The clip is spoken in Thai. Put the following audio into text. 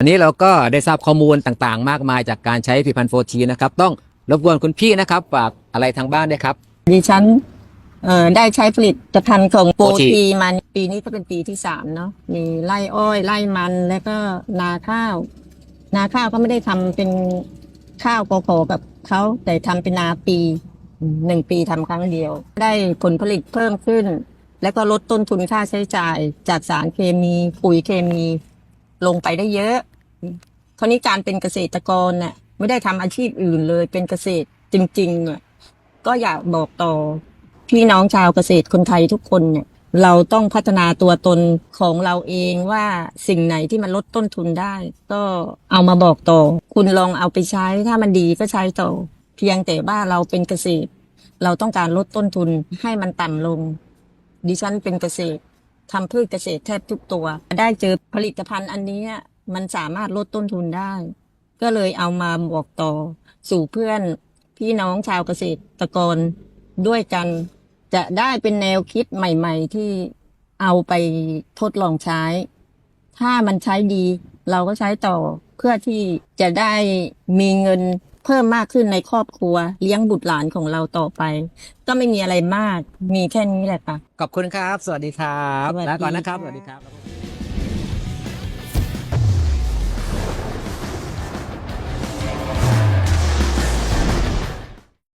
วันนี้เราก็ได้ทราบข้อมูลต่างๆ มากมายจากการใช้ผลิตภัณฑ์โฟทีนะครับ ต้องรบกวนคุณพี่นะครับฝากอะไรทางบ้านด้วยครับ ดิฉันเอ่อได้ใช้ผลิตภัณฑ์ของโปร OT ทีมาปีนี้ก็เป็นปีที่สามเนาะมีไร่อ้อยไร่มันแล้วก็นาข้าว นาข้าวก็ไม่ได้ทำเป็นข้าวโกโขกับเขาแต่ทำเป็นนาปีอืมหนึ่งปีทำครั้งเดียว ได้ผลผลิตเพิ่มขึ้น แล้วก็ลดต้นทุนค่าใช้จ่ายจากสารเคมีปุ๋ยเคมี ลงไปได้เยอะ คราวนี้การเป็นเกษตรกรน่ะ ไม่ได้ทำอาชีพอื่นเลยเป็นเกษตรจริง ๆอะก็อยากบอกต่อพี่น้องชาวเกษตรคนไทยทุกคนเนี่ย เราต้องพัฒนาตัวตนของเราเองว่าสิ่งไหนที่มันลดต้นทุนได้ ก็เอามาบอกต่อ คุณลองเอาไปใช้ถ้ามันดีก็ใช้ต่อ เพียงแต่ว่าเราเป็นเกษตร เราต้องการลดต้นทุนให้มันต่ำลง ดิฉันเป็นเกษตรทำพืชเกษตรแทบทุกตัว ได้เจอผลิตภัณฑ์อันนี้ มันสามารถลดต้นทุนได้ ก็เลยเอามาบอกต่อสู่เพื่อนพี่น้องชาวเกษตรกรด้วยกัน จะได้เป็นแนวคิดใหม่ ๆ ที่เอาไปทดลองใช้ ถ้ามันใช้ดี เราก็ใช้ต่อเพื่อที่จะได้มีเงินเพิ่มมากขึ้นในครอบครัว เลี้ยงบุตรหลานของเราต่อไป ก็ไม่มีอะไรมากมีแค่นี้แหละค่ะขอบคุณครับ สวัสดีครับสวัสดีลาก่อนนะครับ ค่ะ สวัสดีครับ